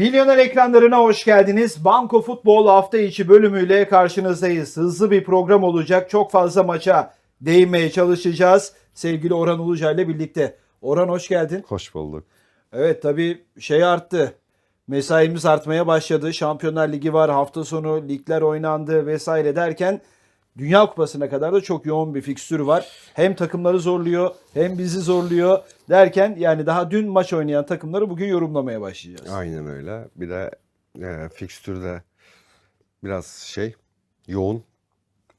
Milyoner ekranlarına hoş geldiniz. Banko Futbol hafta içi bölümüyle karşınızdayız. Hızlı bir program olacak. Çok fazla maça değinmeye çalışacağız. Sevgili Orhan Uluca ile birlikte. Orhan hoş geldin. Hoş bulduk. Evet tabii şey arttı. Mesaimiz artmaya başladı. Şampiyonlar Ligi var. Hafta sonu ligler oynandı vesaire derken Dünya Kupası'na kadar da çok yoğun bir fikstür var. Hem takımları zorluyor hem bizi zorluyor derken yani daha dün maç oynayan takımları bugün yorumlamaya başlayacağız. Aynen öyle. Bir de e, fikstürde biraz şey yoğun.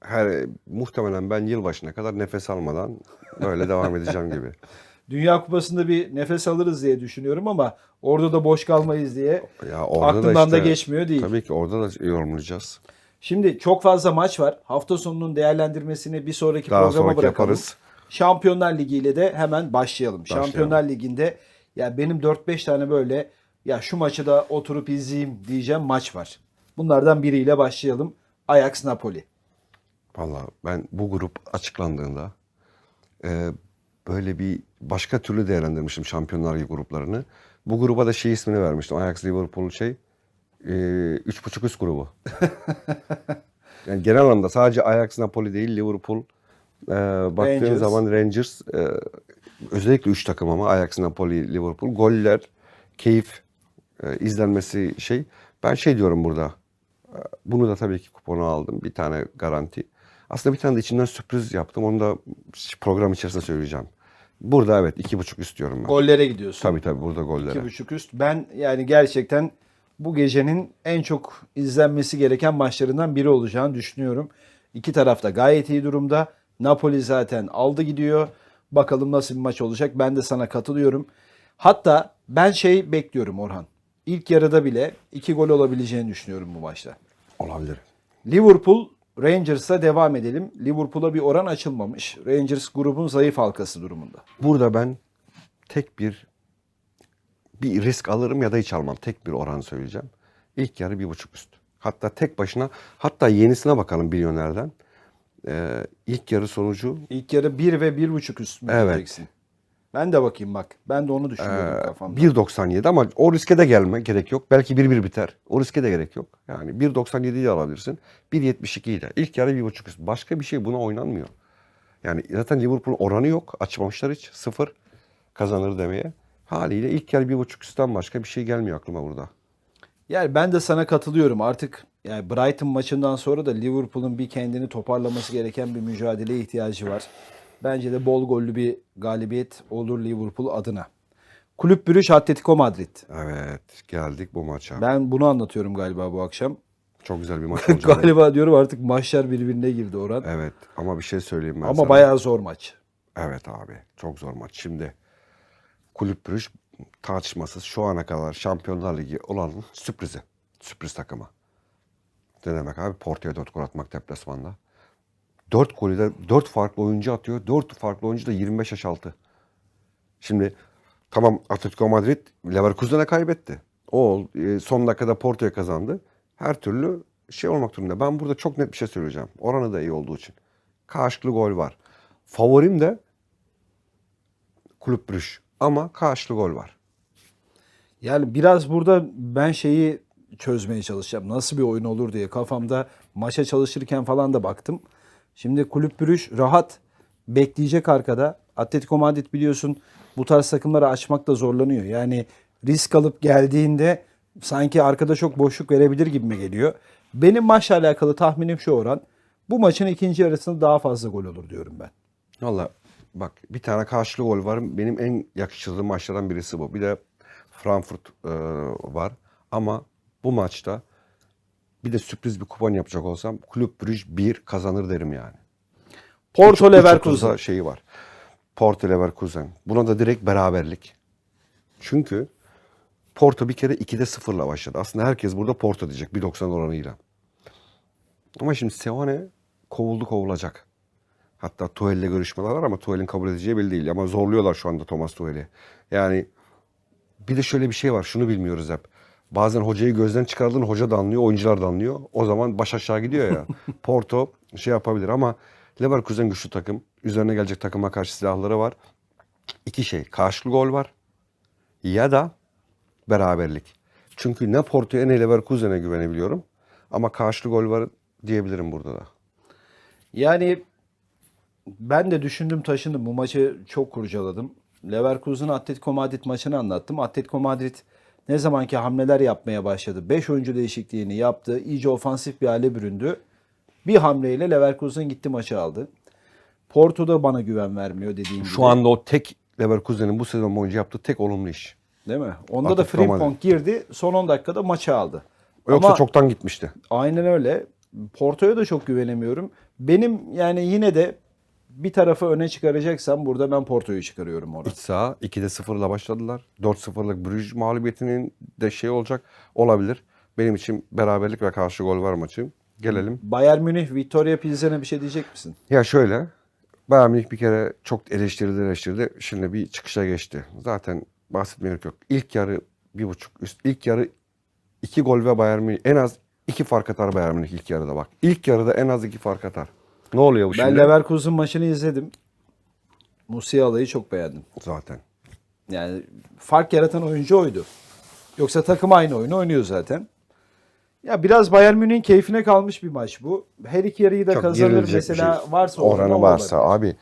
Her muhtemelen ben yılbaşına kadar nefes almadan böyle devam edeceğim gibi. Dünya Kupası'nda bir nefes alırız diye düşünüyorum ama orada da boş kalmayız diye Ya orada aklımdan da işte- geçmiyor değil. Tabii ki orada da yorumlayacağız. Şimdi çok fazla maç var. Hafta sonunun değerlendirmesini bir sonraki Daha programa sonraki bırakalım. yaparız. Şampiyonlar Ligi ile de hemen başlayalım. Başlayalım. Şampiyonlar Ligi'nde ya benim 4-5 tane böyle ya şu maçı da oturup izleyeyim diyeceğim maç var. Bunlardan biriyle başlayalım. Ajax Napoli. Valla ben bu grup açıklandığında e, böyle bir başka türlü değerlendirmiştim Şampiyonlar Ligi gruplarını. Bu gruba da şey ismini vermiştim. Ajax Liverpool şey e, üç buçuk üst grubu. yani genel anlamda sadece Ajax Napoli değil Liverpool e, baktığın Rangers. zaman Rangers e, özellikle üç takım ama Ajax Napoli Liverpool goller keyif e, izlenmesi şey. Ben şey diyorum burada. e, Bunu da tabii ki kuponu aldım. Bir tane garanti. Aslında bir tane de içinden sürpriz yaptım. Onu da program içerisinde söyleyeceğim. Burada evet iki buçuk istiyorum ben. Gollere gidiyorsun. Tabii tabii burada gollere. 2.5 üst. Ben yani gerçekten bu gecenin en çok izlenmesi gereken maçlarından biri olacağını düşünüyorum. İki taraf da gayet iyi durumda. Napoli zaten aldı gidiyor. Bakalım nasıl bir maç olacak. Ben de sana katılıyorum. Hatta ben şey bekliyorum Orhan. İlk yarıda bile iki gol olabileceğini düşünüyorum bu maçta. Olabilir. Liverpool Rangers'a devam edelim. Liverpool'a bir oran açılmamış. Rangers grubun zayıf halkası durumunda. Burada ben tek bir bir risk alırım ya da hiç almam. Tek bir oran söyleyeceğim. İlk yarı bir buçuk üst. Hatta tek başına hatta yenisine bakalım milyonerden. Ee, ilk yarı sonucu İlk yarı 1 ve 1.5 üst mü Evet. diyeceksin? Ben de bakayım bak. Ben de onu düşünüyorum Ee, kafamda. 1.97 ama o riske de gelme gerek yok. Belki 1-1 biter. O riske de gerek yok. Yani 1.97'yi de alabilirsin. 1.72'yi de. İlk yarı 1.5 üst. Başka bir şey buna oynanmıyor. Yani zaten Liverpool oranı yok. Açmamışlar hiç. Sıfır kazanır demeye. Haliyle ilk yarı 1.5 üstten başka bir şey gelmiyor aklıma burada. Yani ben de sana katılıyorum. Artık yani Brighton maçından sonra da Liverpool'un bir kendini toparlaması gereken bir mücadeleye ihtiyacı var. Bence de bol gollü bir galibiyet olur Liverpool adına. Kulüp Brüj Atletico Madrid. Evet geldik bu maça. Ben bunu anlatıyorum galiba bu akşam. Çok güzel bir maç olacak. galiba diyorum artık maçlar birbirine girdi Orhan. Evet ama bir şey söyleyeyim ben Ama sana. bayağı zor maç. Evet abi çok zor maç. Şimdi Kulüp Brüj tartışmasız şu ana kadar Şampiyonlar Ligi olan sürprizi. Sürpriz takımı. Ne demek abi? Porto'ya 4 gol atmak deplasmanda. 4 golü de 4 farklı oyuncu atıyor. 4 farklı oyuncu da 25 yaş altı. Şimdi tamam Atletico Madrid Leverkusen'e kaybetti. O e, son dakikada Porto'ya kazandı. Her türlü şey olmak durumunda. Ben burada çok net bir şey söyleyeceğim. Oranı da iyi olduğu için. Karşılıklı gol var. Favorim de Kulüp Brüj. Ama karşılıklı gol var. Yani biraz burada ben şeyi çözmeye çalışacağım. Nasıl bir oyun olur diye kafamda maça çalışırken falan da baktım. Şimdi Kulüp Brüj rahat bekleyecek arkada. Atletico Madrid biliyorsun bu tarz takımları açmakta zorlanıyor. Yani risk alıp geldiğinde sanki arkada çok boşluk verebilir gibime geliyor. Benim maçla alakalı tahminim şu oran. Bu maçın ikinci yarısında daha fazla gol olur diyorum ben. Valla bak bir tane karşılıklı gol var. Benim en yakıştırdığım maçlardan birisi bu. Bir de Frankfurt e, var. Ama bu maçta bir de sürpriz bir kupon yapacak olsam Kulüp Brüj 1 kazanır derim yani. Porto 3.30'da Leverkusen. şeyi var. Porto Leverkusen. Buna da direkt beraberlik. Çünkü Porto bir kere 2'de 0'la başladı. Aslında herkes burada Porto diyecek 1.90 oranıyla. Ama şimdi Sevane kovuldu kovulacak. Hatta Tuhel'le görüşmeler var ama Tuhel'in kabul edeceği belli değil. Ama zorluyorlar şu anda Thomas Tuhel'i. Yani bir de şöyle bir şey var. Şunu bilmiyoruz hep. Bazen hocayı gözden çıkardın hoca da anlıyor, oyuncular da anlıyor. O zaman baş aşağı gidiyor ya. Porto şey yapabilir ama Leverkusen güçlü takım. Üzerine gelecek takıma karşı silahları var. İki şey. Karşılıklı gol var. Ya da beraberlik. Çünkü ne Porto'ya ne Leverkusen'e güvenebiliyorum. Ama karşılığı gol var diyebilirim burada da. Yani ben de düşündüm taşındım. Bu maçı çok kurcaladım. Leverkusen Atletico Madrid maçını anlattım. Atletico Madrid ne zamanki hamleler yapmaya başladı. 5 oyuncu değişikliğini yaptı. İyice ofansif bir hale büründü. Bir hamleyle Leverkusen gitti maçı aldı. Porto da bana güven vermiyor dediğim gibi. Şu anda o tek Leverkusen'in bu sezon boyunca yaptığı tek olumlu iş. Değil mi? Onda da Atletico Madrid. Frimpong girdi. Son 10 dakikada maçı aldı. Yoksa Ama- çoktan gitmişti. Aynen öyle. Porto'ya da çok güvenemiyorum. Benim yani yine de bir tarafı öne çıkaracaksam burada ben Porto'yu çıkarıyorum orada. İç saha 2'de 0'la başladılar. 4-0'lık Bruges mağlubiyetinin de şey olacak olabilir. Benim için beraberlik ve karşı gol var maçı. Gelelim. Bayern Münih, Victoria Pilsen'e bir şey diyecek misin? Ya şöyle. Bayern Münih bir kere çok eleştirildi eleştirildi. Şimdi bir çıkışa geçti. Zaten bahsetmeye yok. İlk yarı bir buçuk üst. İlk yarı iki gol ve Bayern Münih en az iki fark atar Bayern Münih ilk yarıda bak. İlk yarıda en az iki fark atar. Ne oluyor bu Ben şimdi? Leverkusen maçını izledim. Musiala'yı çok beğendim. Zaten. Yani fark yaratan oyuncu oydu. Yoksa takım aynı oyunu oynuyor zaten. Ya biraz Bayern Münih'in keyfine kalmış bir maç bu. Her iki yarıyı da Çok kazanır girilecek mesela şey. varsa oranı varsa abi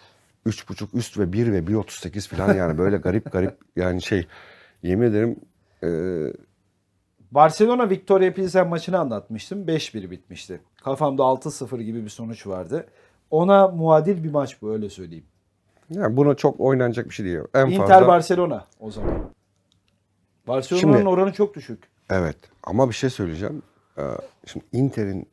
3.5 üst ve 1 ve 1.38 falan yani böyle garip garip yani şey yemin ederim e, Barcelona Victoria Pilsen maçını anlatmıştım. 5-1 bitmişti. Kafamda 6-0 gibi bir sonuç vardı. Ona muadil bir maç bu öyle söyleyeyim. yani buna çok oynanacak bir şey değil. En Inter fazla Barcelona o zaman. Barcelona'nın Şimdi- oranı çok düşük. Evet ama bir şey söyleyeceğim. Ee, Şimdi Inter'in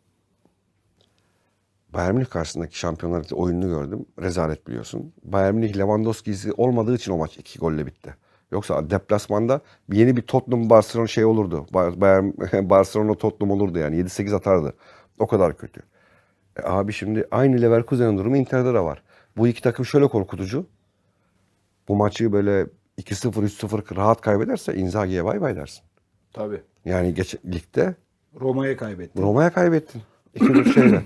Bayern Münih karşısındaki Şampiyonlar oyununu gördüm. Rezalet biliyorsun. Bayern Münih Lewandowski'si olmadığı için o maç iki golle bitti. Yoksa deplasmanda yeni bir Tottenham Barcelona şey olurdu. Ba- Bayern Barcelona Tottenham olurdu yani 7-8 atardı. O kadar kötü. E abi şimdi aynı Leverkusen'in durumu Inter'de de var. Bu iki takım şöyle korkutucu. Bu maçı böyle 2-0 3-0 rahat kaybederse Inzaghi'ye bay bay dersin. Tabii. Yani geç, ligde Roma'ya kaybetti. Roma'ya kaybettin. 2-1 şeyle.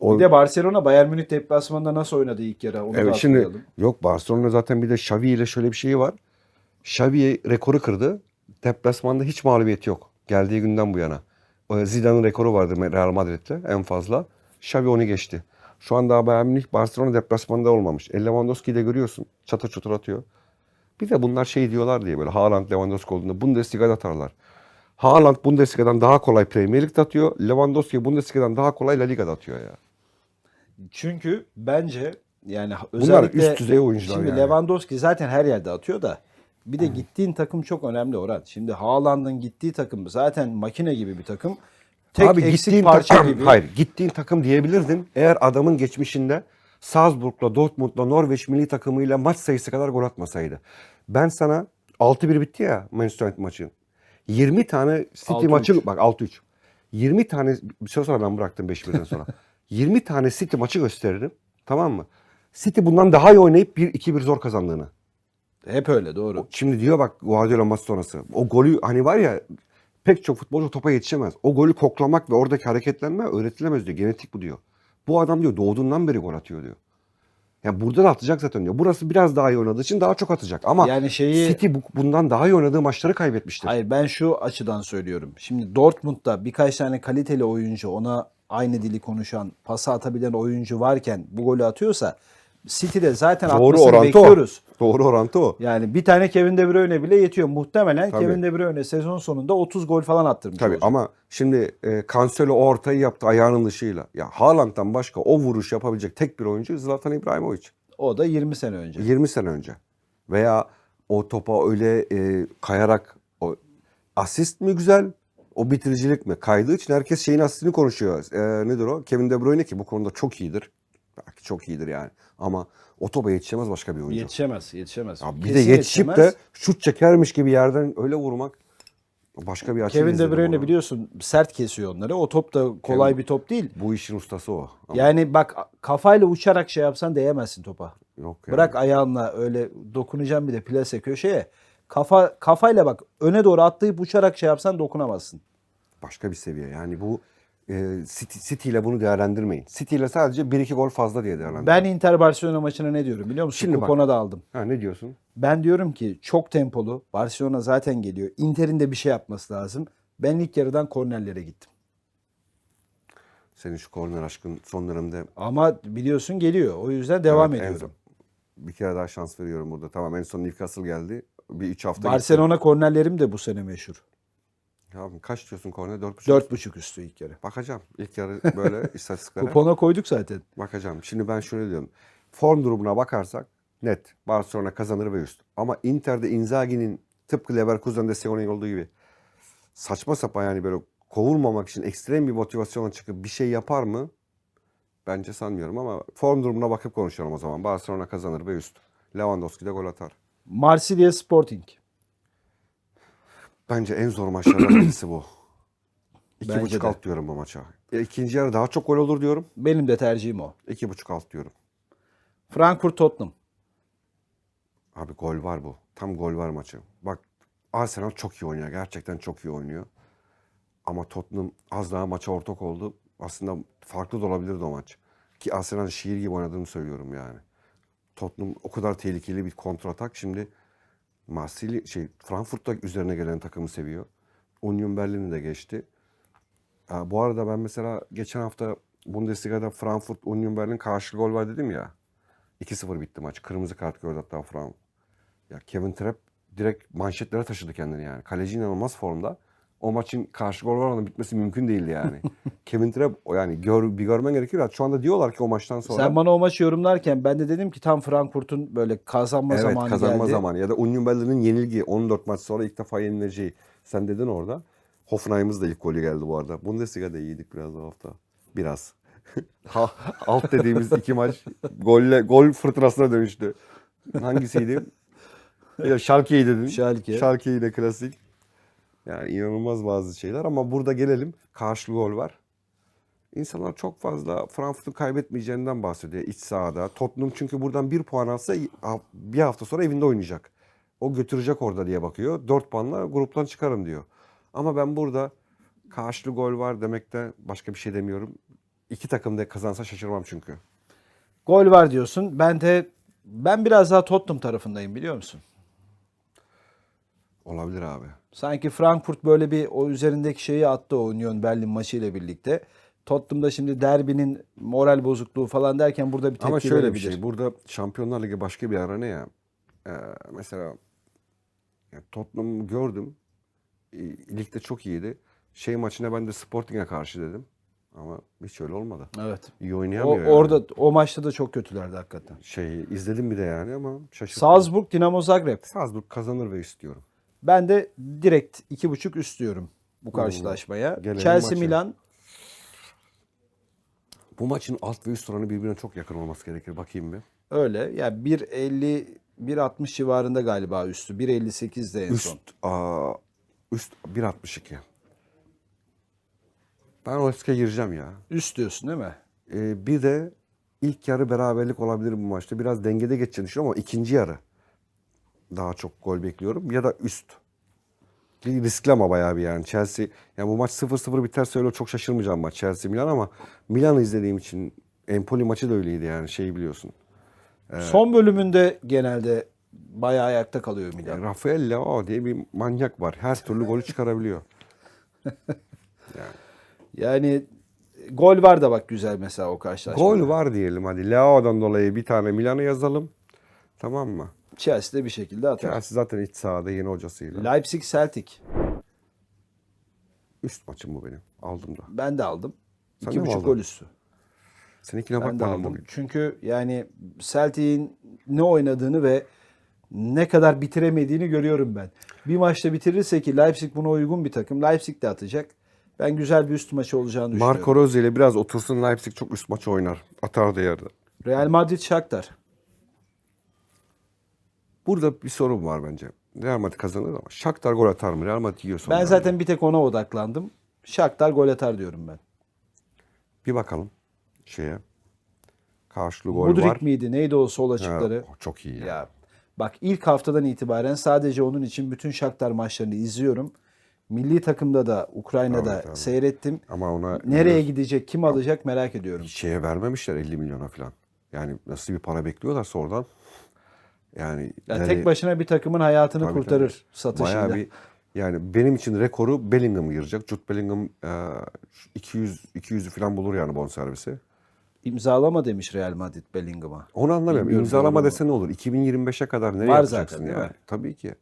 O, Bir de Barcelona Bayern Münih deplasmanında nasıl oynadı ilk yarı onu da evet şimdi hatırlayalım. yok Barcelona zaten bir de Xavi ile şöyle bir şeyi var. Xavi rekoru kırdı. Deplasmanda hiç mağlubiyet yok. Geldiği günden bu yana. O Zidane'ın rekoru vardı Real Madrid'de en fazla. Xavi onu geçti. Şu an daha Bayern Münih Barcelona deplasmanda olmamış. El Lewandowski'yi de görüyorsun. Çatır çutur atıyor. Bir de bunlar şey diyorlar diye böyle Haaland Lewandowski olduğunda Bundesliga'da atarlar. Haaland Bundesliga'dan daha kolay Premier Lig'de atıyor. Lewandowski Bundesliga'dan daha kolay La Liga'da atıyor ya. Çünkü bence yani Bunlar özellikle üst düzey oyuncular Şimdi yani. Lewandowski zaten her yerde atıyor da bir de gittiğin takım çok önemli Orhan. Şimdi Haaland'ın gittiği takım zaten makine gibi bir takım. Tek Abi gittiğin parça takım, gibi. hayır gittiğin takım diyebilirdin. Eğer adamın geçmişinde Salzburg'la Dortmund'la Norveç milli takımıyla maç sayısı kadar gol atmasaydı. Ben sana 6-1 bitti ya Manchester United maçı. 20 tane City 6-3. maçı bak 6-3. 20 tane bir süre sonra ben bıraktım 5-1'den sonra. 20 tane City maçı gösteririm. Tamam mı? City bundan daha iyi oynayıp 1-2-1 zor kazandığını. Hep öyle doğru. Şimdi diyor bak Guardiola maç sonrası. O golü hani var ya pek çok futbolcu topa yetişemez. O golü koklamak ve oradaki hareketlenme öğretilemez diyor. Genetik bu diyor. Bu adam diyor doğduğundan beri gol atıyor diyor. Ya burada da atacak zaten diyor. Burası biraz daha iyi oynadığı için daha çok atacak. Ama Yani şeyi- City bu- bundan daha iyi oynadığı maçları kaybetmiştir. Hayır ben şu açıdan söylüyorum. Şimdi Dortmund'da birkaç tane kaliteli oyuncu ona aynı dili konuşan, pası atabilen oyuncu varken bu golü atıyorsa City'de zaten Doğru atmasını orantı bekliyoruz. o. Doğru orantı o. Yani bir tane Kevin De Bruyne bile yetiyor. Muhtemelen Tabii. Kevin De Bruyne sezon sonunda 30 gol falan attırmış Tabii olacak. ama şimdi e, Cancelo ortayı yaptı ayağının dışıyla. Ya Haaland'dan başka o vuruş yapabilecek tek bir oyuncu Zlatan İbrahimovic. O da 20 sene önce. 20 sene önce. Veya o topa öyle e, kayarak o asist mi güzel o bitiricilik mi? Kaydığı için herkes şeyin asistini konuşuyor. E, nedir o? Kevin De Bruyne ki bu konuda çok iyidir. Çok iyidir yani. Ama o topa yetişemez başka bir oyuncu. Yetişemez, yetişemez. Ya bir de Kesin yetişip yetişemez. de şut çekermiş gibi yerden öyle vurmak başka bir açı Kevin De Bruyne biliyorsun sert kesiyor onları. O top da kolay Kevin- bir top değil. Bu işin ustası o. Ama Yani bak kafayla uçarak şey yapsan değemezsin topa. yok yani. Bırak ayağınla öyle dokunacağım bir de plase köşeye. Kafa kafayla bak öne doğru atlayıp uçarak şey yapsan dokunamazsın. başka bir seviye. Yani bu e, City, City ile bunu değerlendirmeyin. City ile sadece 1-2 gol fazla diye değerlendirin. Ben Inter Barcelona maçına ne diyorum biliyor musun? Şimdi bak. Kupona da aldım. Ha ne diyorsun? Ben diyorum ki çok tempolu. Barcelona zaten geliyor. Inter'in de bir şey yapması lazım. Ben ilk yarıdan kornerlere gittim. Senin şu korner aşkın son dönemde Ama biliyorsun geliyor. O yüzden devam Evet, ediyorum. bir kere daha şans veriyorum burada. Tamam en son Newcastle geldi. Bir üç hafta Barcelona kornerlerim de bu sene meşhur. Ya kaç diyorsun korner? Dört buçuk. Dört buçuk üstü ilk yarı. Bakacağım. İlk yarı böyle istatistiklere Kupona koyduk zaten. bakacağım. Şimdi ben şöyle diyorum. Form durumuna bakarsak net. Barcelona kazanır ve üst. Ama Inter'de Inzaghi'nin tıpkı Leverkusen'de Seone'nin olduğu gibi saçma sapan yani böyle kovulmamak için ekstrem bir motivasyonla çıkıp bir şey yapar mı? Bence sanmıyorum ama form durumuna bakıp konuşalım o zaman. Barcelona kazanır ve üst. Lewandowski de gol atar. Marsilya Sporting. Bence en zor maçlardan birisi bu. İki Bence buçuk de. alt diyorum bu maça. E, İkinci yarı daha çok gol olur diyorum. Benim de tercihim o. İki buçuk alt diyorum. Frankfurt Tottenham. Abi gol var bu. Tam gol var maçı. Bak Arsenal çok iyi oynuyor. Gerçekten çok iyi oynuyor. Ama Tottenham az daha maça ortak oldu. Aslında farklı da olabilirdi o maç. Ki Arsenal şiir gibi oynadığını söylüyorum yani. Tottenham o kadar tehlikeli bir kontratak. Şimdi Marsilya şey Frankfurt da üzerine gelen takımı seviyor. Union Berlin'i de geçti. Ha, bu arada ben mesela geçen hafta Bundesliga'da Frankfurt Union Berlin karşı gol var dedim ya. 2-0 bitti maç. Kırmızı kart gördü hatta Frankfurt. Ya Kevin Trapp direkt manşetlere taşıdı kendini yani. Kaleci inanılmaz formda. O maçın karşı gol var bitmesi mümkün değildi yani. Kevin Trapp o yani gör, bir görmen gerekir. Şu anda diyorlar ki o maçtan sonra Sen bana o maçı yorumlarken ben de dedim ki tam Frankfurt'un böyle kazanma evet zamanı kazanma geldi. zamanı ya da Union Berlin'in yenilgi 14 maç sonra ilk defa yenileceği. Sen dedin orada. Hoffenheim'ız da ilk golü geldi bu arada. Bundesliga'da iyiydik biraz o hafta. Biraz. Alt dediğimiz iki maç golle gol fırtınasına dönüştü. Hangisiydi? Ya Schalke'yi dedin. Schalke. Schalke yine klasik. Yani inanılmaz bazı şeyler ama burada gelelim. Karşılığı gol var. İnsanlar çok fazla Frankfurt'un kaybetmeyeceğinden bahsediyor iç sahada. Tottenham çünkü buradan bir puan alsa bir hafta sonra evinde oynayacak. O götürecek orada diye bakıyor. Dört puanla gruptan çıkarım diyor. Ama ben burada karşılığı gol var demekte başka bir şey demiyorum. İki takım da kazansa şaşırmam çünkü. Gol var diyorsun. Ben de ben biraz daha Tottenham tarafındayım biliyor musun? Olabilir abi. Sanki Frankfurt böyle bir o üzerindeki şeyi attı o Union Berlin maçı ile birlikte. Tottenham'da şimdi derbinin moral bozukluğu falan derken burada bir tepki Ama şöyle bir verebilir. şey. Burada Şampiyonlar Ligi başka bir ara ne ya? Ee, mesela ya Tottenham'ı gördüm. Ligde çok iyiydi. Şey maçına ben de Sporting'e karşı dedim. Ama hiç öyle olmadı. Evet. İyi O, oynayamıyor yani. orada o maçta da çok kötülerdi hakikaten. Şey izledim bir de yani ama şaşırdım. Salzburg Dinamo Zagreb. Salzburg kazanır ve istiyorum. Ben de direkt iki buçuk üst diyorum bu karşılaşmaya. Gelelim Chelsea maça. Milan Bu maçın alt ve üst oranı birbirine çok yakın olması gerekir. Bakayım bir. öyle. Ya yani 1.50 1.60 civarında galiba üstü. 1.58 de en Üst, son. aa, üst 1.62. Ben o riske gireceğim ya. Üst diyorsun değil mi? Ee, bir de ilk yarı beraberlik olabilir bu maçta. Biraz dengede geçeceğini düşünüyorum ama ikinci yarı daha çok gol bekliyorum. Ya da üst. Bir riskli ama bayağı bir yani. Chelsea, yani bu maç 0-0 biterse öyle çok şaşırmayacağım maç Chelsea Milan ama Milan'ı izlediğim için Empoli maçı da öyleydi yani şeyi biliyorsun. Son bölümünde genelde bayağı ayakta kalıyor Milan. Yani Rafael Leao diye bir manyak var. Her türlü golü çıkarabiliyor. Yani gol var da bak güzel mesela o karşılaşmada. Gol var diyelim hadi. Leao'dan dolayı bir tane Milan'a yazalım. Tamam mı? Chelsea de bir şekilde atar. Chelsea zaten iç sahada yeni hocasıyla. Leipzig Celtic. Üst maçım bu benim. Aldım da. Ben de aldım. Sen İki buçuk gol üstü. Seninkine Ben bakmadım bugün. Çünkü yani Celtic'in ne oynadığını ve ne kadar bitiremediğini görüyorum ben. Bir maçta bitirirse ki Leipzig buna uygun bir takım. Leipzig de atacak. Ben güzel bir üst maçı olacağını düşünüyorum. Marco Rose ile biraz otursun Leipzig çok üst maç oynar. Atar da yerde. Real Madrid Shakhtar. Burada bir sorun var bence. Real Madrid kazanır ama Shakhtar gol atar mı? Real Madrid yiyor sonra. Ben zaten bir tek ona odaklandım. Shakhtar gol atar diyorum ben. Bir bakalım şeye. Karşılığı gol Mudrik var. miydi? Neydi o sol Ha, açıkları? o çok iyi ya. Ya bak ilk haftadan itibaren sadece onun için bütün Shakhtar maçlarını izliyorum. Milli takımda da Ukrayna'da Evet, evet. seyrettim. Ama ona Nereye gidecek, kim alacak merak ediyorum. şeye vermemişler 50 milyona falan. Yani nasıl bir para bekliyorlarsa oradan. Yani Ya nereye- tek başına bir takımın hayatını Tabii, kurtarır tabii. satışında. Bayağı bir Yani benim için rekoru Bellingham girecek. Jude Bellingham e, 200 200'ü falan bulur yani bonservisi. İmzalama demiş Real Madrid Bellingham'a. Onu anlamıyorum. İmzalama mu? dese ne olur? 2025'e kadar nereye Var yapacaksın zaten, yani? mi? Tabii ki.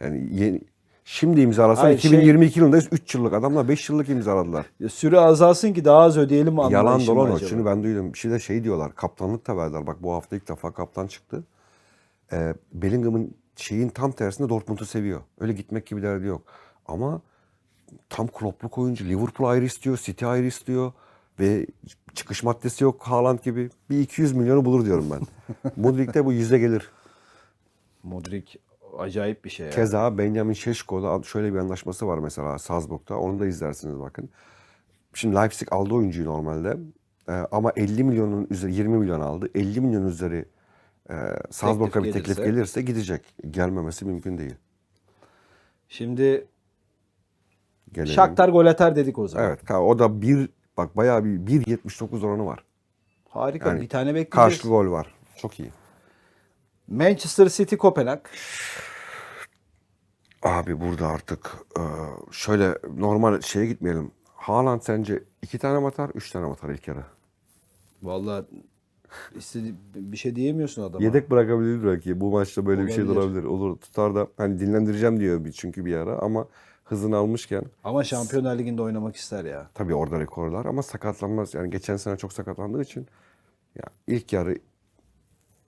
Yani yeni, şimdi imzalasan Hayır, şey- 2022 yılındayız 3 yıllık. Adamlar 5 yıllık imzaladılar. Ya süre azalsın ki daha az ödeyelim Yalan anlayışı mı dolan o. Şimdi ben duydum. Bir şey de şey diyorlar. Kaptanlık da verdiler. Bak bu hafta ilk defa kaptan çıktı. Ee, Bellingham'ın şeyin tam tersinde Dortmund'u seviyor. Öyle gitmek gibi derdi yok. Ama tam klopluk oyuncu. Liverpool ayrı istiyor. City ayrı istiyor. Ve çıkış maddesi yok Haaland gibi. Bir 200 milyonu bulur diyorum ben. Modric de bu yüze gelir. Modric acayip bir şey ya. Keza Benjamin Şeşko'da şöyle bir anlaşması var mesela Salzburg'da. Onu da izlersiniz bakın. Şimdi Leipzig aldı oyuncuyu normalde. Ee, ama 50 milyonun üzeri 20 milyon aldı. 50 milyon üzeri e, Salzburg'a bir teklif gelirse. gelirse gidecek. Gelmemesi mümkün değil. Şimdi Gelelim. Shakhtar gol atar dedik o zaman. Evet. O da bir bak bayağı bir 1.79 oranı var. Harika. Yani bir tane bekleyeceğiz. Karşılıklı gol var. Çok iyi. Manchester City Kopenhag. Abi burada artık şöyle normal şeye gitmeyelim. Haaland sence iki tane mi atar, üç tane mi atar ilk yarı? Vallahi istedi bir şey diyemiyorsun adama. Yedek bırakabilir belki. Bu maçta böyle bir şey Olabilir. olabilir. Olur tutar da hani dinlendireceğim diyor bir çünkü bir ara ama hızını almışken Ama Şampiyonlar Ligi'nde oynamak ister ya. tabii orada rekorlar ama sakatlanmaz. Yani geçen sene çok sakatlandığı için ya ilk yarı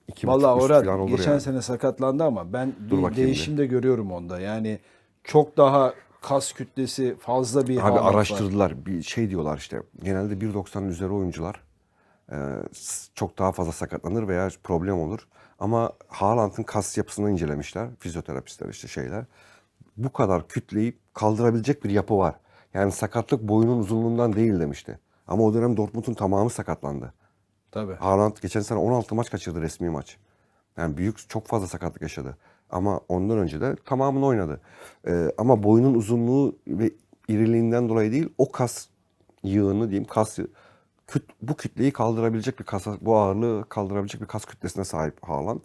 iki Vallahi Orhan geçen yani. sene sakatlandı ama ben Dur bir değişim de görüyorum onda. Yani çok daha kas kütlesi fazla bir Abi Haaland var. araştırdılar. Bir şey diyorlar işte. Genelde 1.90'ın üzeri oyuncular çok daha fazla sakatlanır veya problem olur. Ama Haaland'ın kas yapısını incelemişler. Fizyoterapistler işte şeyler. Bu kadar kütleyi kaldırabilecek bir yapı var. Yani sakatlık boyunun uzunluğundan değil demişti. Ama o dönem Dortmund'un tamamı sakatlandı. Tabii. Haaland geçen sene 16 maç kaçırdı resmi maç. Yani büyük çok fazla sakatlık yaşadı. Ama ondan önce de tamamını oynadı. Ee, ama boyunun uzunluğu ve iriliğinden dolayı değil o kas yığını diyeyim kas küt, bu kütleyi kaldırabilecek bir kas bu ağırlığı kaldırabilecek bir kas kütlesine sahip Haaland.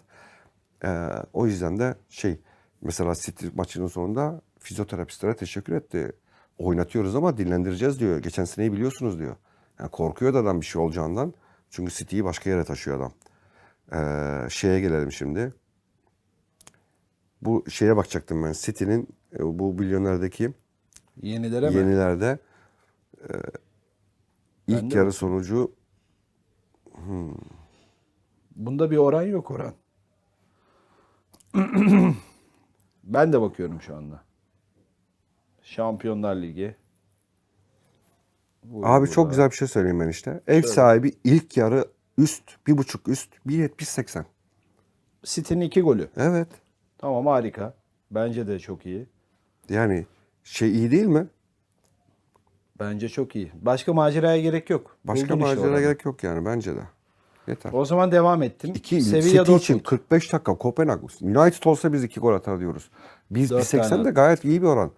Ee, o yüzden de şey mesela City maçının sonunda fizyoterapistlere teşekkür etti. Oynatıyoruz ama dinlendireceğiz diyor. Geçen seneyi biliyorsunuz diyor. Yani korkuyor da adam bir şey olacağından. Çünkü City'yi başka yere taşıyor adam. Ee, şeye gelelim şimdi. Bu şeye bakacaktım ben. City'nin e, bu milyonerdeki Yenilere mi? yenilerde e, ilk Ben yarı sonucu Bunda bir oran yok oran. ben de bakıyorum şu anda. Şampiyonlar Ligi. Bu- Abi çok burada. güzel bir şey söyleyeyim ben işte. Ev sahibi ilk yarı üst, bir buçuk üst, 1.70-80. City'nin iki golü. Evet. Tamam harika. Bence de çok iyi. Yani şey iyi değil mi? Bence çok iyi. Başka maceraya gerek yok. Başka Buldun işte macera oranı. gerek yok yani bence de. Yeter. O zaman devam ettim. İki, Sevilla City Dortmund. için 45 dakika Kopenhag. United olsa biz iki gol atar diyoruz. Biz Dört 1.80 tane. de gayet iyi bir oran.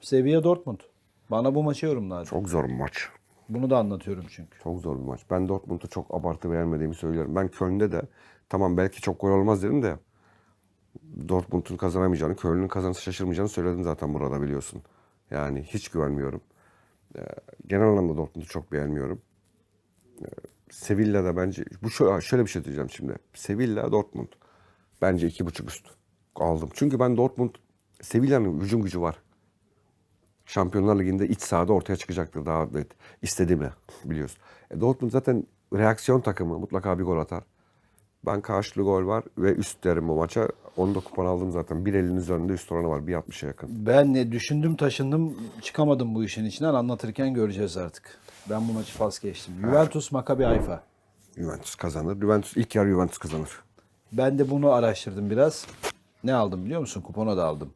Sevilla Dortmund. Bana bu maçı yorumladı. Çok zor bir maç. Bunu da anlatıyorum çünkü. Çok zor bir maç. Ben Dortmund'u çok abartı beğenmediğimi söylüyorum. Ben Köln'de de tamam belki çok gol olmaz dedim de Dortmund'un kazanamayacağını, Köln'ün kazanırsa şaşırmayacağını söyledim zaten burada biliyorsun. Yani hiç güvenmiyorum. Ee, genel anlamda Dortmund'u çok beğenmiyorum. Ee, Sevilla'da bence bu şöyle, bir şey diyeceğim şimdi. Sevilla Dortmund. Bence iki buçuk üst aldım. Çünkü ben Dortmund Sevilla'nın hücum gücü var. Şampiyonlar Ligi'nde iç sahada ortaya çıkacaktır daha net. İstedi mi biliyorsun. E, Dortmund zaten reaksiyon takımı mutlaka bir gol atar. Ben karşılığı gol var ve üst derim bu maça. Onu da kupon aldım zaten. 1.50'nin üzerinde üst oranı var. 1.60'a yakın. Ben ne düşündüm taşındım çıkamadım bu işin içinden anlatırken göreceğiz artık. Ben bu maçı pas geçtim. Juventus Maccabi Haifa. Juventus kazanır. Juventus ilk yarı Juventus kazanır. Ben de bunu araştırdım biraz. Ne aldım biliyor musun? Kupona da aldım.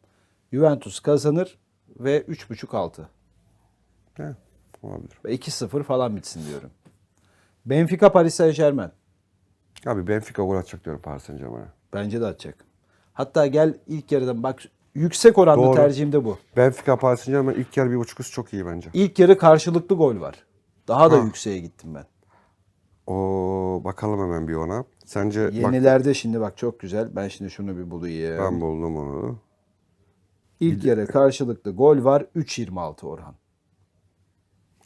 Juventus kazanır ve 3.5 altı. He, olabilir. Ve 2-0 falan bitsin diyorum. Benfica Paris Saint Germain. Abi Benfica gol atacak diyorum Paris Saint Germain'e. Bence de atacak. Hatta gel ilk yarıdan bak yüksek oranlı Doğru. tercihim de bu. Benfica Paris Saint Germain ilk yarı bir buçuk üst çok iyi bence. İlk yarı karşılıklı gol var. Daha da Ha. yükseğe gittim ben. O bakalım hemen bir ona. Sence bak Yenilerde şimdi bak çok güzel. Ben şimdi şunu bir bulayım. ben buldum onu. İlk yarı karşılıklı gol var 3.26 Orhan.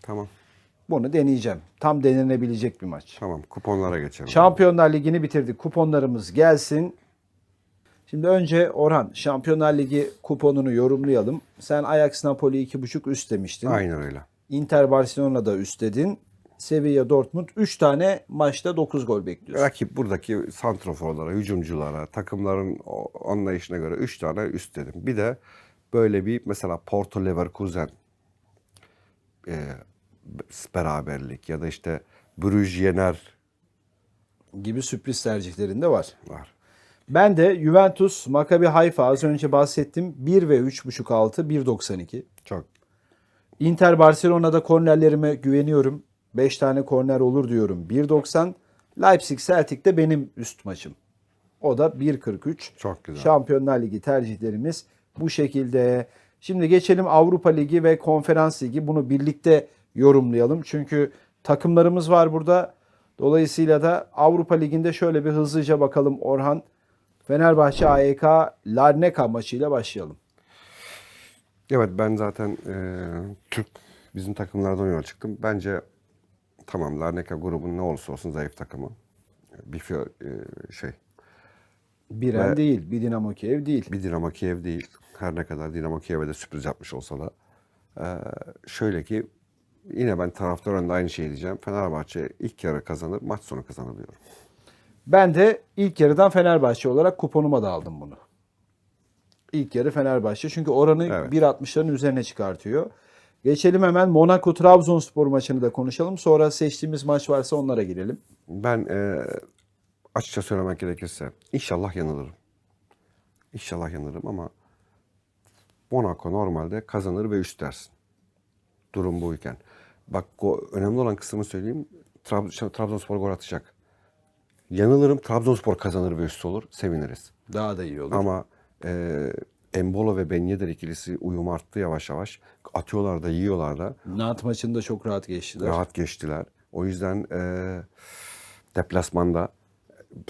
Tamam. Bunu deneyeceğim. Tam denenebilecek bir maç. Tamam. Kuponlara geçelim. Şampiyonlar Ligi'ni bitirdik. Kuponlarımız gelsin. Şimdi önce Orhan Şampiyonlar Ligi kuponunu yorumlayalım. Sen Ajax Napoli 2.5 üst demiştin. Aynen öyle. Inter Barcelona'da üst dedin. Sevilla Dortmund 3 tane maçta 9 gol bekliyorsun. Rakip buradaki santroforlara, hücumculara, takımların anlayışına göre 3 tane üst dedim. Bir de böyle bir mesela Porto Leverkusen e, beraberlik ya da işte Bruges yener gibi sürpriz tercihlerinde var. var. Ben de Juventus, Maccabi Haifa az önce bahsettim. 1 ve 3.5 altı 1.92. Çok Inter Barcelona'da kornerlerime güveniyorum. 5 tane korner olur diyorum. 1.90. Leipzig Celtic de benim üst maçım. O da 1.43. Çok güzel. Şampiyonlar Ligi tercihlerimiz bu şekilde. Şimdi geçelim Avrupa Ligi ve Konferans Ligi. Bunu birlikte yorumlayalım. Çünkü takımlarımız var burada. Dolayısıyla da Avrupa Ligi'nde şöyle bir hızlıca bakalım Orhan. Fenerbahçe AEK Larneka maçıyla başlayalım. Evet ben zaten e, Türk bizim takımlardan yola çıktım. Bence tamam Larnaka grubun ne olursa olsun zayıf takımı. Bir fio- e, şey Biren Ve- değil, bir Dinamo Kiev değil. bir Dinamo Kiev değil. Her ne kadar Dinamo Kiev'e de sürpriz yapmış olsa da. E, şöyle ki yine ben taraftar önünde aynı şeyi diyeceğim. Fenerbahçe ilk yarı kazanır, maç sonu kazanır diyorum. Ben de ilk yarıdan Fenerbahçe olarak kuponuma da aldım bunu. İlk yarı Fenerbahçe. Çünkü oranı Evet. 1.60'ların üzerine çıkartıyor. Geçelim hemen Monaco Trabzonspor maçını da konuşalım. Sonra seçtiğimiz maç varsa onlara girelim. Ben e, açıkça söylemek gerekirse inşallah yanılırım. İnşallah yanılırım ama Monaco normalde kazanır ve üst dersin. Durum buyken. Bak önemli olan kısmını söyleyeyim. Trab- Trabzonspor gol atacak. Yanılırım Trabzonspor kazanır ve üst olur. Seviniriz. Daha da iyi olur. Ama e, Embolo ve Ben Yedder ikilisi uyum arttı yavaş yavaş. Atıyorlar da yiyorlar da. Nantes maçında çok rahat geçtiler. Rahat geçtiler. O yüzden e, deplasmanda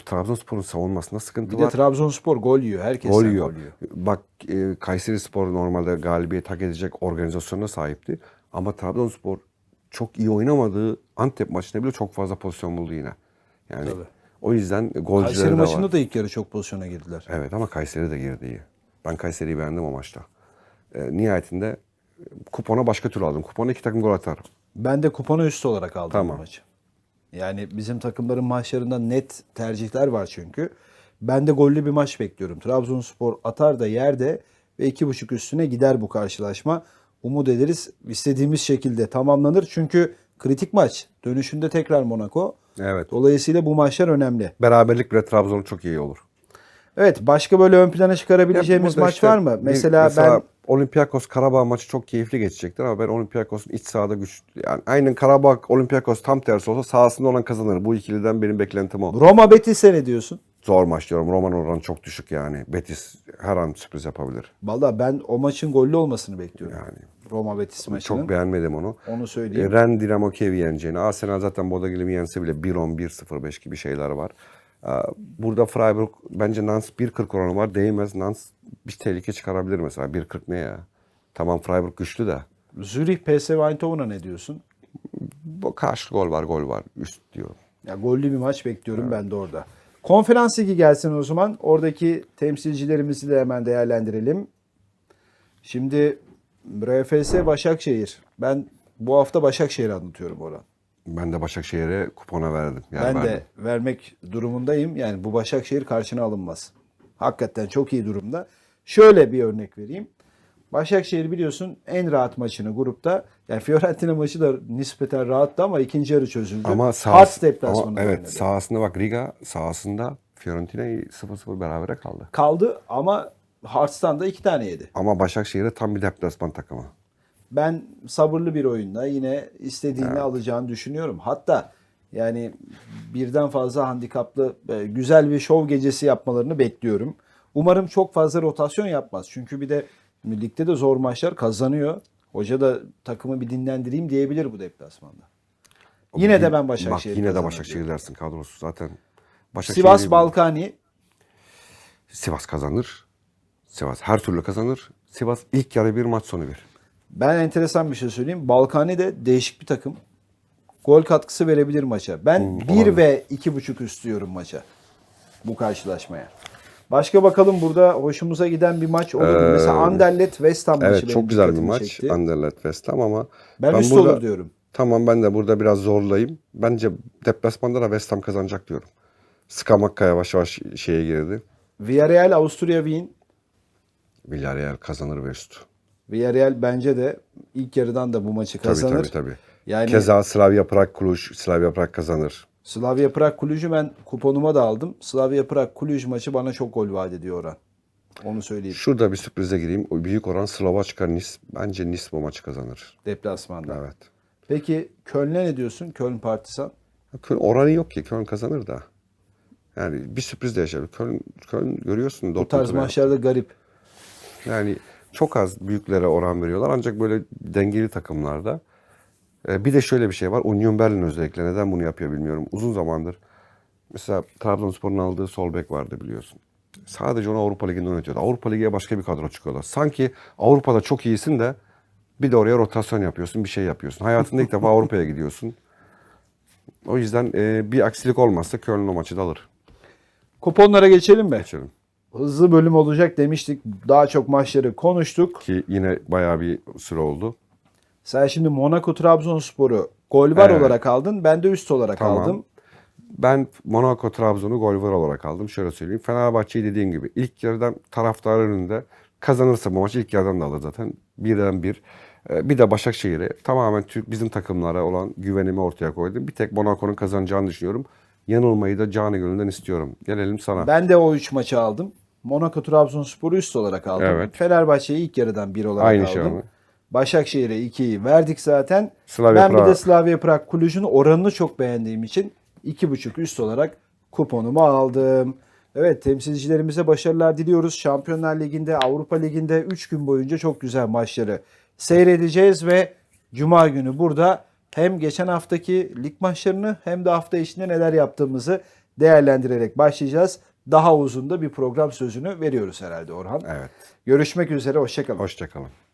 Trabzonspor'un savunmasında sıkıntı Bir de var. Trabzonspor gol yiyor. Herkes Gol yiyor. Bak e, Kayseri Spor normalde galibiyet hak edecek organizasyona sahipti. Ama Trabzonspor çok iyi oynamadığı Antep maçında bile çok fazla pozisyon buldu yine. Yani Tabii. O yüzden golcüleri Kayseri de maçında var. da ilk yarı çok pozisyona girdiler. Evet ama Kayseri de girdi iyi. Ben Kayseri'yi beğendim o maçta. E, nihayetinde kupona başka türlü aldım. Kupona iki takım gol atar. Ben de kuponu üst olarak aldım Tamam. bu maçı. Yani bizim takımların maçlarında net tercihler var çünkü. Ben de gollü bir maç bekliyorum. Trabzonspor atar da yerde ve iki buçuk üstüne gider bu karşılaşma. Umut ederiz istediğimiz şekilde tamamlanır. Çünkü kritik maç. Dönüşünde tekrar Monaco. Evet. Dolayısıyla bu maçlar önemli. Beraberlik bile Trabzon çok iyi olur. Evet başka böyle ön plana çıkarabileceğimiz maç işte var mı? bir- Mesela, ben Olympiakos Karabağ maçı çok keyifli geçecektir ama ben Olympiakos'un iç sahada güç yani aynen Karabağ Olympiakos tam tersi olsa sahasında olan kazanır. Bu ikiliden benim beklentim o. Roma Betis'e ne diyorsun? Zor maç diyorum. Roman oranı çok düşük yani. Betis her an sürpriz yapabilir. Valla ben o maçın gollü olmasını bekliyorum. Yani Roma Betis maçının. çok beğenmedim onu. Onu E, söyleyeyim. Ren Dinamo Kiev'i yeneceğini. Arsenal zaten Bodø yense bile 1-10, 1-0-5 gibi şeyler var. E, Burada Freiburg bence Nantes 1-40 oranı var. Değmez. Nantes bir tehlike çıkarabilir mesela. 1-40 ne ya? Tamam Freiburg güçlü de. Zürih PSV Eindhoven'a ne diyorsun? Bu karşı gol var, gol var. Üst diyorum. Ya gollü bir maç bekliyorum ben de orada. Konferans ligi gelsin o zaman. Oradaki temsilcilerimizi de hemen değerlendirelim. Şimdi RFS Başakşehir. Ben bu hafta Başakşehir'i anlatıyorum Orhan. Ben de Başakşehir'e kupona verdim. yer ben verdim. de vermek durumundayım. Yani bu Başakşehir karşına alınmaz. Hakikaten çok iyi durumda. Şöyle bir örnek vereyim. Başakşehir biliyorsun en rahat maçını grupta. Yani Fiorentina maçı da nispeten rahattı ama ikinci yarı çözüldü. Ama sahası, ama evet oynadı. sahasında bak Riga sahasında Fiorentina'yı 0-0 berabere kaldı. kaldı ama Hearts'tan da iki tane yedi. Ama Başakşehir'e tam bir deplasman takımı. Ben sabırlı bir oyunda yine istediğini alacağını düşünüyorum. Hatta yani birden fazla handikaplı e, güzel bir şov gecesi yapmalarını bekliyorum. Umarım çok fazla rotasyon yapmaz. Çünkü bir de ligde de zor maçlar kazanıyor. Hoca da takımı bir dinlendireyim diyebilir bu deplasmanda. Yine de ben Başakşehir Bak yine de Başakşehir dersin kadrosu zaten. Başakşehir'i Sivas Balkani Sivas kazanır. Sivas her türlü kazanır. Sivas ilk yarı bir maç sonu bir. Ben enteresan bir şey söyleyeyim. Balkani de değişik bir takım. Gol katkısı verebilir maça. Ben 1 olabilir. ve 2.5 üst diyorum maça. Bu karşılaşmaya. Başka bakalım burada hoşumuza giden bir maç olur mu? Mesela Anderlet West Ham maçı Evet çok güzel bir maç. çekti. Anderlecht West Ham ama Ben, üst burada- olur diyorum. Tamam ben de burada biraz zorlayayım. Bence deplasmanda da West Ham kazanacak diyorum. Skamakka yavaş yavaş şeye girdi. Villarreal Avusturya Wien. Villarreal kazanır ve üst. Villarreal bence de ilk yarıdan da bu maçı Tabii kazanır. tabii tabii. Yani Keza Slavia Prag Cluj, Slavia Prag kazanır. Slavia Prag Kulücü ben kuponuma da aldım. Slavia Prag Kulüj maçı bana çok gol vaat ediyor Orhan. Onu söyleyeyim. Şurada bir sürprize gireyim. O büyük oran Slovaçka Nice. Bence Nice bu maçı kazanır. Deplasmanda. Evet. Peki Köln'e ne diyorsun? Köln Partizan. Köln oranı yok ki. Köln kazanır da. Yani bir sürpriz de yaşar. Köln, Köln görüyorsun. Bu tarz maçlarda garip. Yani çok az büyüklere oran veriyorlar ancak böyle dengeli takımlarda. Ee, bir de şöyle bir şey var. Union Berlin özellikle neden bunu yapıyor bilmiyorum. Uzun zamandır mesela Trabzonspor'un aldığı sol bek vardı biliyorsun. Sadece onu Avrupa Ligi'nde oynatıyordu. Avrupa Ligi'ye başka bir kadro çıkıyorlar. Sanki Avrupa'da çok iyisin de bir de oraya rotasyon yapıyorsun, bir şey yapıyorsun. Hayatında ilk defa Avrupa'ya gidiyorsun. O yüzden e, bir aksilik olmazsa Köln o maçı da alır. Kuponlara geçelim mi? Geçelim. Hızlı bölüm olacak demiştik. Daha çok maçları konuştuk. Ki yine bayağı bir süre oldu. Sen şimdi Monaco Trabzonspor'u gol var Evet. olarak aldın. Ben de üst olarak Tamam. aldım. Ben Monaco Trabzon'u gol var olarak aldım. Şöyle söyleyeyim. Fenerbahçe'yi dediğim gibi ilk yarıdan taraftar önünde kazanırsa bu maçı ilk yarıdan da alır zaten. Birden bir. Ee, Bir de Başakşehir'e tamamen Türk bizim takımlara olan güvenimi ortaya koydum. Bir tek Monaco'nun kazanacağını düşünüyorum. Yanılmayı da canı gönülden istiyorum. Gelelim sana. Ben de o üç maçı aldım. Monaco Trabzonspor'u üst olarak aldım. Evet. Fenerbahçe'yi ilk yarıdan bir olarak Aynı aldım. şey ama. Başakşehir'e 2'yi verdik zaten. Slavia ben bir Prag. de Slavia Prag Kulücü'nün oranını çok beğendiğim için 2.5 üst olarak kuponumu aldım. Evet temsilcilerimize başarılar diliyoruz. Şampiyonlar Ligi'nde, Avrupa Ligi'nde 3 gün boyunca çok güzel maçları seyredeceğiz ve Cuma günü burada hem geçen haftaki lig maçlarını hem de hafta içinde neler yaptığımızı değerlendirerek başlayacağız. Daha uzun da bir program sözünü veriyoruz herhalde Orhan. Evet. Görüşmek üzere, hoşçakalın. Hoşçakalın.